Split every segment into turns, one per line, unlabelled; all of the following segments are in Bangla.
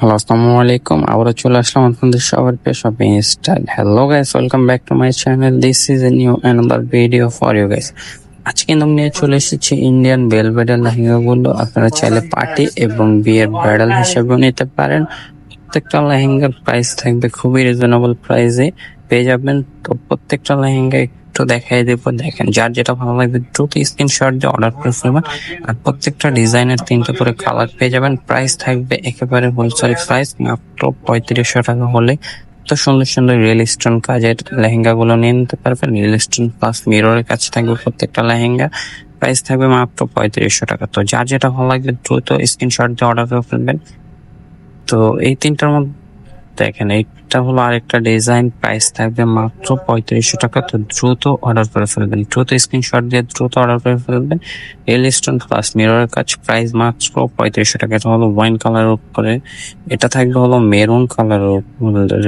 হ্যালো, আসসালামু আলাইকুম। আবারও চলে আসলাম আপনাদের সবার প্রিয় shopping style hello guys welcome back to my channel this is a new another video for you guys আজকে কিন্তু নিয়ে চলে এসেছি ইন্ডিয়ান বেলভেডার লেহেঙ্গাগুলো। আপনারা চাইলে পার্টি এবং বিয়ের ব্রাইডাল হিসেবেও নিতে পারেন। প্রত্যেকটা লেহেঙ্গার প্রাইস থাকবে খুবই রিজনেবল প্রাইসে পেয়ে যাবেন তো প্রত্যেকটা লেহেঙ্গা একটু দেখাই দেবো। দেখেন, যার যেটা ভালো লাগবে, দ্রুত স্ক্রিনশট দিয়ে অর্ডার করে ফেলবেন। আর প্রত্যেকটা ডিজাইনের তিনটে করে কালার পেয়ে যাবেন। প্রাইস থাকবে একেবারে হোলসেল প্রাইস মাত্র পঁয়ত্রিশশো টাকা হলে। তো সুন্দর সুন্দর রিয়েল স্টোন কাজের লেহেঙ্গা গুলো নিয়ে নিতে পারবেন। রিয়েল স্টোন প্লাস মিররের কাছে থাকবে প্রত্যেকটা লেহেঙ্গা। প্রাইস থাকবে মাত্র পঁয়ত্রিশশো টাকা। তো যার যেটা ভালো লাগবে, দ্রুত স্ক্রিনশট দিয়ে অর্ডার করে ফেলবেন। তো এই তিনটার মধ্যে দেখেন, এইটা হলো আরেকটা ডিজাইন প্রাইস থাকবে মাত্র পঁয়ত্রিশশো টাকা। তো দ্রুত অর্ডার করে ফেলবেন, দ্রুত স্ক্রিনশট দিয়ে দ্রুত অর্ডার করে ফেলবেন। এল স্টোন প্লাস মিররের কাজ প্রাইস মাত্র পঁয়ত্রিশশো টাকা। এটা হলো ওয়াইন কালারের উপরে, এটা থাকবে হলো মেরুন কালারের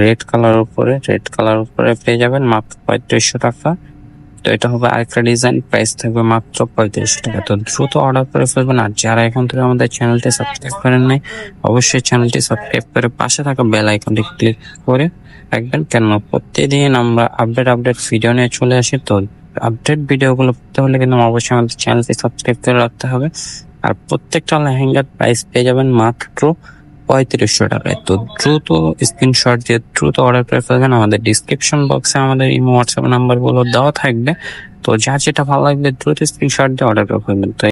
রেড কালারের উপরে রেড কালার উপরে পেয়ে যাবেন মাত্র পঁয়ত্রিশশো টাকা। তো এটা হবে আরেকটা ডিজাইন প্রাইস থাকবে মাত্র পঁয়ত্রিশশো টাকা। তো দ্রুত অর্ডার করে ফেলবেন আর যারা এখন থেকে আমাদের চ্যানেলটি সাবস্ক্রাইব করেন নাই, অবশ্যই চ্যানেলটি সাবস্ক্রাইব করে পাশে থাকা বেল আইকনটি ক্লিক করে রাখবেন। কেন প্রতিদিন আমরা আপডেট আপডেট ভিডিও নিয়ে চলে আসি। তো আপডেট ভিডিওগুলো পেতে হলে কিন্তু অবশ্যই আমাদের চ্যানেলটি সাবস্ক্রাইব করে রাখতে হবে। আর প্রত্যেকটা লেহেঙ্গার প্রাইস পেয়ে যাবেন মাত্র পঁয়ত্রিশশো টাকায়। তো দ্রুত স্ক্রিনশট দিয়ে দ্রুত অর্ডার করে ফেলবেন। আমাদের ডিসক্রিপশন বক্সে আমাদের ইমো হোয়াটসঅ্যাপ নাম্বারগুলো দেওয়া থাকবে। তো যা যেটা ভালো লাগবে, দ্রুত স্ক্রিনশট দিয়ে অর্ডার করে ফেলবেন। তো